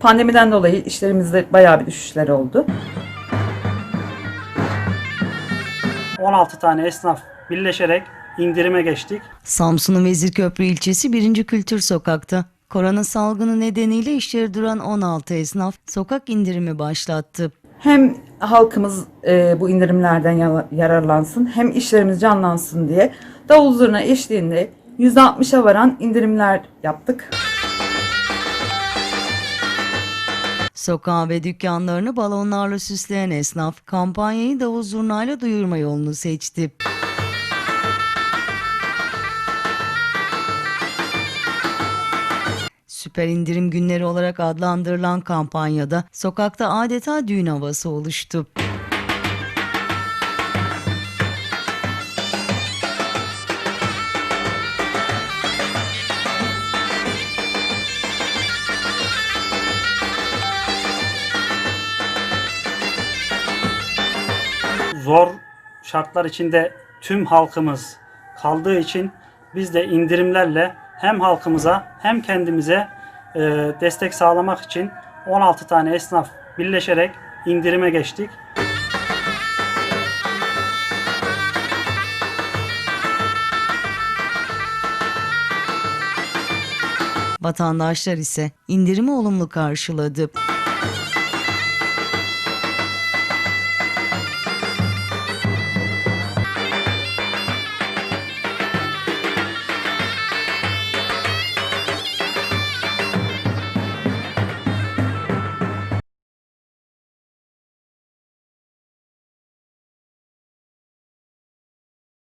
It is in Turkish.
Pandemiden dolayı işlerimizde bayağı bir düşüşler oldu. 16 tane esnaf birleşerek indirime geçtik. Samsun'un Vezirköprü ilçesi 1. Kültür Sokak'ta. Korona salgını nedeniyle işleri duran 16 esnaf sokak indirimi başlattı. Hem halkımız e, bu indirimlerden ya- yararlansın hem işlerimiz canlansın diye davul zurna eşliğinde %60'a varan indirimler yaptık. Sokağı ve dükkanlarını balonlarla süsleyen esnaf kampanyayı davul zurnayla duyurma yolunu seçti. Süper indirim günleri olarak adlandırılan kampanyada sokakta adeta düğün havası oluştu. Zor şartlar içinde tüm halkımız kaldığı için biz de indirimlerle hem halkımıza hem kendimize e, destek sağlamak için 16 tane esnaf birleşerek indirime geçtik. Vatandaşlar ise indirimi olumlu karşıladı.